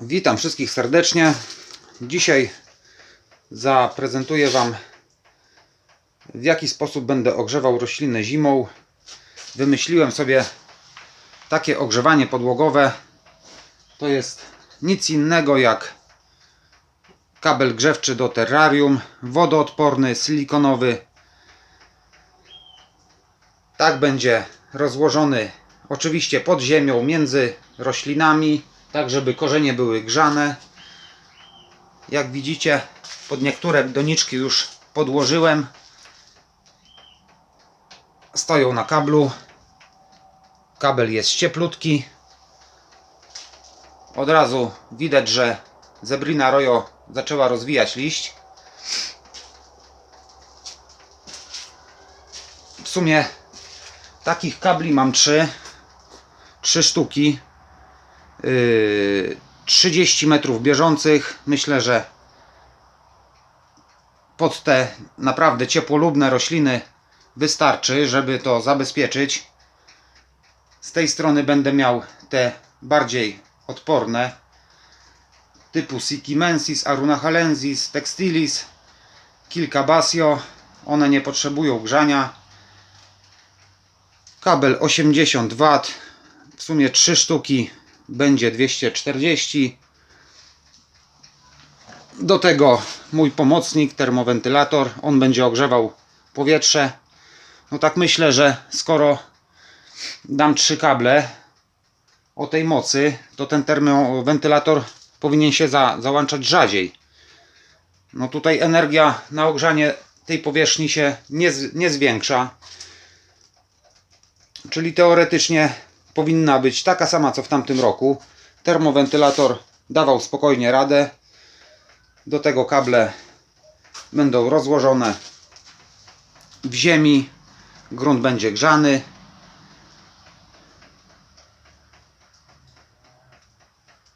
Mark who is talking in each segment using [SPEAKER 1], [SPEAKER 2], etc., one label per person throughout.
[SPEAKER 1] Witam wszystkich serdecznie. Dzisiaj zaprezentuję Wam w jaki sposób będę ogrzewał rośliny zimą. Wymyśliłem sobie takie ogrzewanie podłogowe. To jest nic innego jak kabel grzewczy do terrarium, wodoodporny, silikonowy. Tak będzie rozłożony oczywiście pod ziemią między roślinami, tak żeby korzenie były grzane. Jak widzicie, pod niektóre doniczki już podłożyłem. Stoją na kablu. Kabel jest cieplutki. Od razu widać, że Zebrina Royo zaczęła rozwijać liść. W sumie takich kabli mam trzy. Trzy sztuki. Yy, 30 metrów bieżących. Myślę, że pod te naprawdę ciepłolubne rośliny wystarczy, żeby to zabezpieczyć. Z tej strony będę miał te bardziej odporne typu Sikimensis, Arunahalensis, Textilis, kilka Basio. One nie potrzebują grzania. Kabel 80 W. W sumie 3 sztuki będzie 240. Do tego mój pomocnik, termowentylator. On będzie ogrzewał powietrze. No tak myślę, że skoro dam trzy kable o tej mocy, to ten termowentylator powinien się za, załączać rzadziej. No tutaj energia na ogrzanie tej powierzchni się nie, nie zwiększa. Czyli teoretycznie powinna być taka sama co w tamtym roku. Termowentylator dawał spokojnie radę. Do tego kable będą rozłożone w ziemi. Grunt będzie grzany.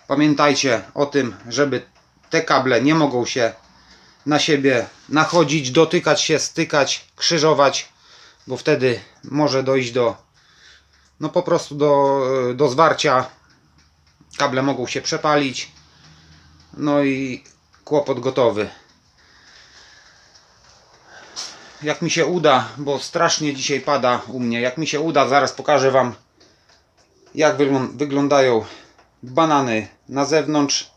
[SPEAKER 1] Pamiętajcie o tym, żeby te kable nie mogą się na siebie nachodzić, dotykać się, stykać, krzyżować, bo wtedy może dojść do no po prostu do, do zwarcia. Kable mogą się przepalić. No i kłopot gotowy. Jak mi się uda, bo strasznie dzisiaj pada u mnie, jak mi się uda, zaraz pokażę Wam jak wyglą- wyglądają banany na zewnątrz.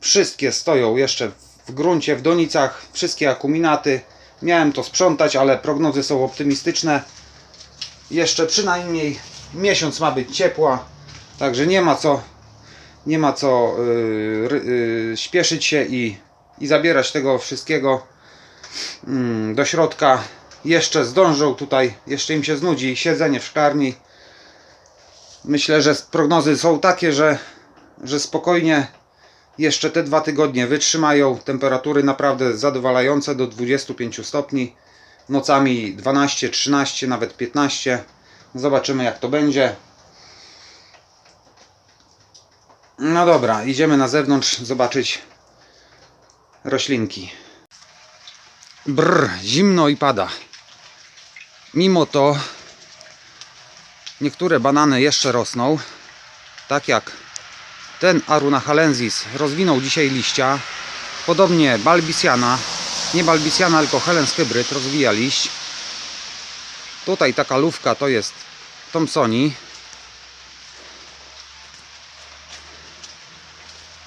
[SPEAKER 1] Wszystkie stoją jeszcze w gruncie, w donicach, wszystkie akuminaty. Miałem to sprzątać, ale prognozy są optymistyczne. Jeszcze przynajmniej miesiąc ma być ciepła, także nie ma co nie ma co yy, yy, śpieszyć się i, i zabierać tego wszystkiego mm, do środka. Jeszcze zdążą tutaj, jeszcze im się znudzi siedzenie w szklarni. Myślę, że prognozy są takie, że, że spokojnie jeszcze te dwa tygodnie wytrzymają. Temperatury naprawdę zadowalające do 25 stopni. Nocami 12, 13, nawet 15. Zobaczymy jak to będzie. No dobra, idziemy na zewnątrz zobaczyć roślinki. Brr, zimno i pada. Mimo to niektóre banany jeszcze rosną. Tak jak ten Arunahalensis rozwinął dzisiaj liścia. Podobnie Balbisiana, nie Balbisiana, tylko Helens Hybryd rozwija liść. Tutaj taka lówka to jest Thompsoni.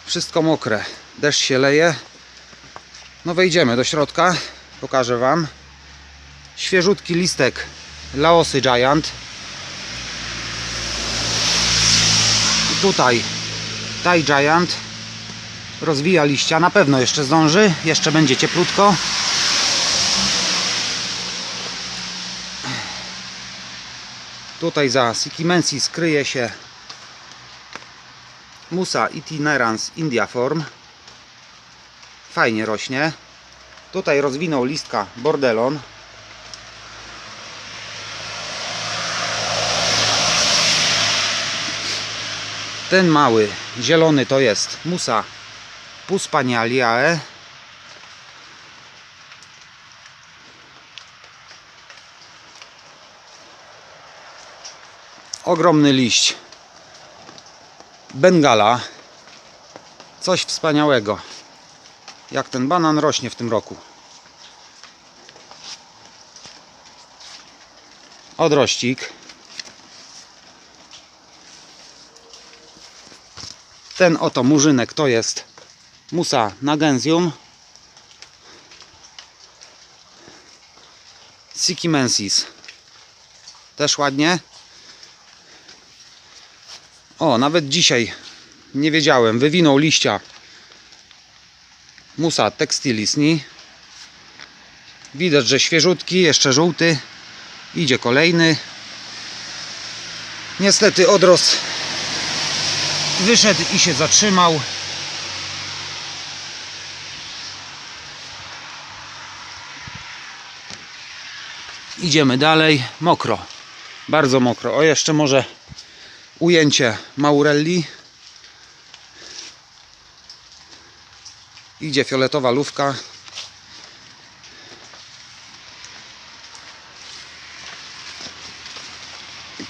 [SPEAKER 1] Wszystko mokre. Deszcz się leje. No wejdziemy do środka. Pokażę Wam. Świeżutki listek Laosy Giant. Tutaj Thai Giant rozwija liścia. Na pewno jeszcze zdąży. Jeszcze będzie cieplutko. Tutaj za Sikimensis kryje się Musa itinerans Indiaform. Fajnie rośnie. Tutaj rozwinął listka Bordelon. Ten mały, zielony to jest Musa Puspanialiae. Ogromny liść Bengala Coś wspaniałego. Jak ten banan rośnie w tym roku. Odrościk. Ten oto murzynek to jest Musa nagensium. Sikimensis. Też ładnie. O, nawet dzisiaj nie wiedziałem, wywinął liścia Musa textilisni. Widać, że świeżutki, jeszcze żółty. Idzie kolejny. Niestety odrost wyszedł i się zatrzymał. Idziemy dalej. Mokro. Bardzo mokro. O, jeszcze może ujęcie Maurelli. Idzie fioletowa lówka.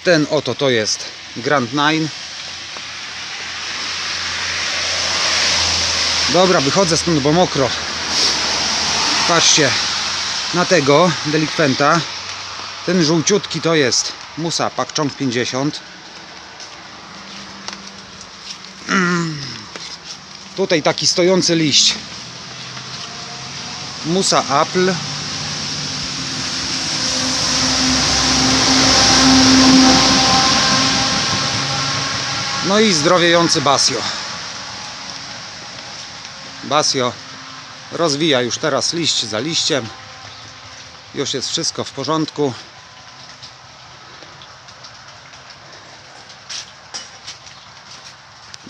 [SPEAKER 1] Ten oto to jest Grand Nine. Dobra, wychodzę stąd, bo mokro. Patrzcie na tego delikwenta. Ten żółciutki to jest Musa Pakchong 50. Tutaj taki stojący liść. Musa Apple. No i zdrowiejący Basio. Basio rozwija już teraz liść za liściem. Już jest wszystko w porządku.